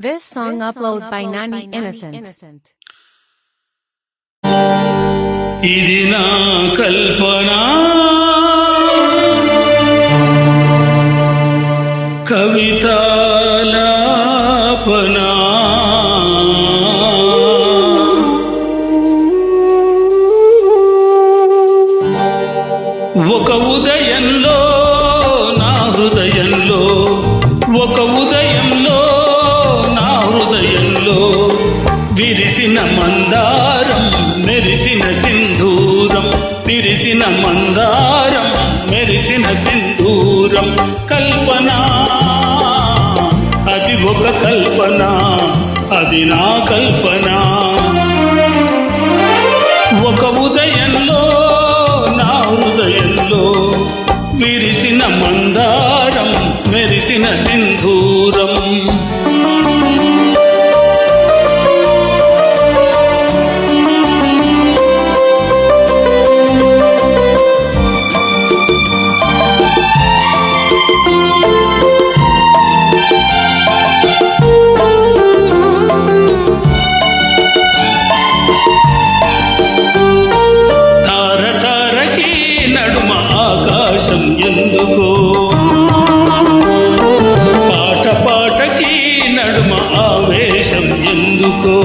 This song upload by Nani Innocent. ఇది నా కల్పన కవితాలాపన ఒక ఉదయంలో మందారం మెరిసిన సింధూరం. తిరిసిన మందారం మెరిసిన సింధూరం. కల్పన అది ఒక కల్పన అది నా కల్పనా. ఆకాశం ఎందుకో? పాట పాటకి నడుమ ఆవేశం ఎందుకో?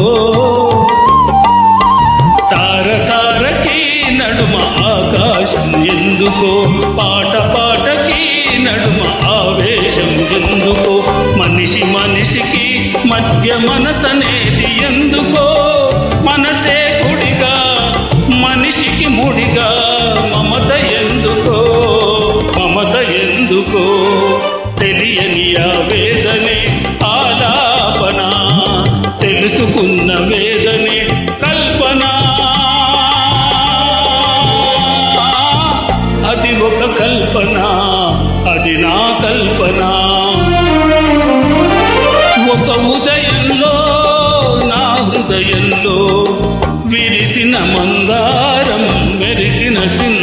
తార తారకి నడుమ ఆకాశం ఎందుకో? పాట పాటకి నడుమ ఆవేశం ఎందుకో? మనిషి మనిషికి మధ్య మనసనేది ఎందుకో? మనసే గుడిగా మనిషికి ముడిగా. తెలుసుకున్న వేదనే కల్పన. అది ఒక కల్పన అది నా కల్పన. ఒక ఉదయంలో నా హృదయంలో విరిసిన మందారం మెరిసిన సిన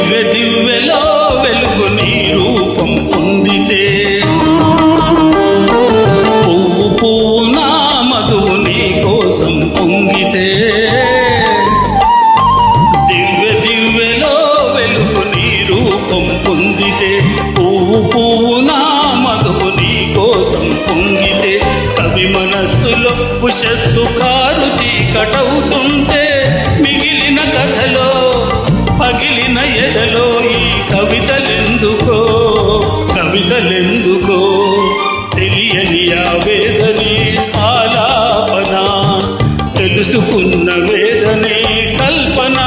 దివ్య దివ్యలో వెలుగు నీ రూపం పొందితే. పువ్వు పువ్వు నా మధువు నీ కోసం పొంగితే. దివ్య దివ్యలో వెలుగు నీ రూపం పొందితే. పువ్వు పువ్వు నా మధువు నీ కోసం పొంగితే. కవి మనస్సులో పుషస్సు కారు చీకటవుతుంటే మిగిలిన కథలో పగిలిన ఎదలో ఈ కవితలెందుకో? కవితలెందుకో? తెలియని ఆ వేదనే ఆలాపన తెలుసుకున్న వేదనే కల్పన.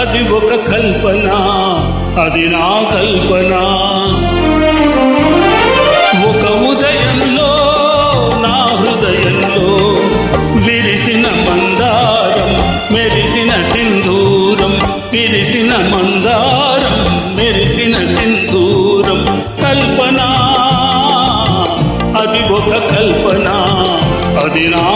అది ఒక కల్పన అది నా కల్పనా. సింధూరం విరిసిన మందారం మెరిసిన సింధూరం కల్పన. అది ఒక కల్పన. అది నా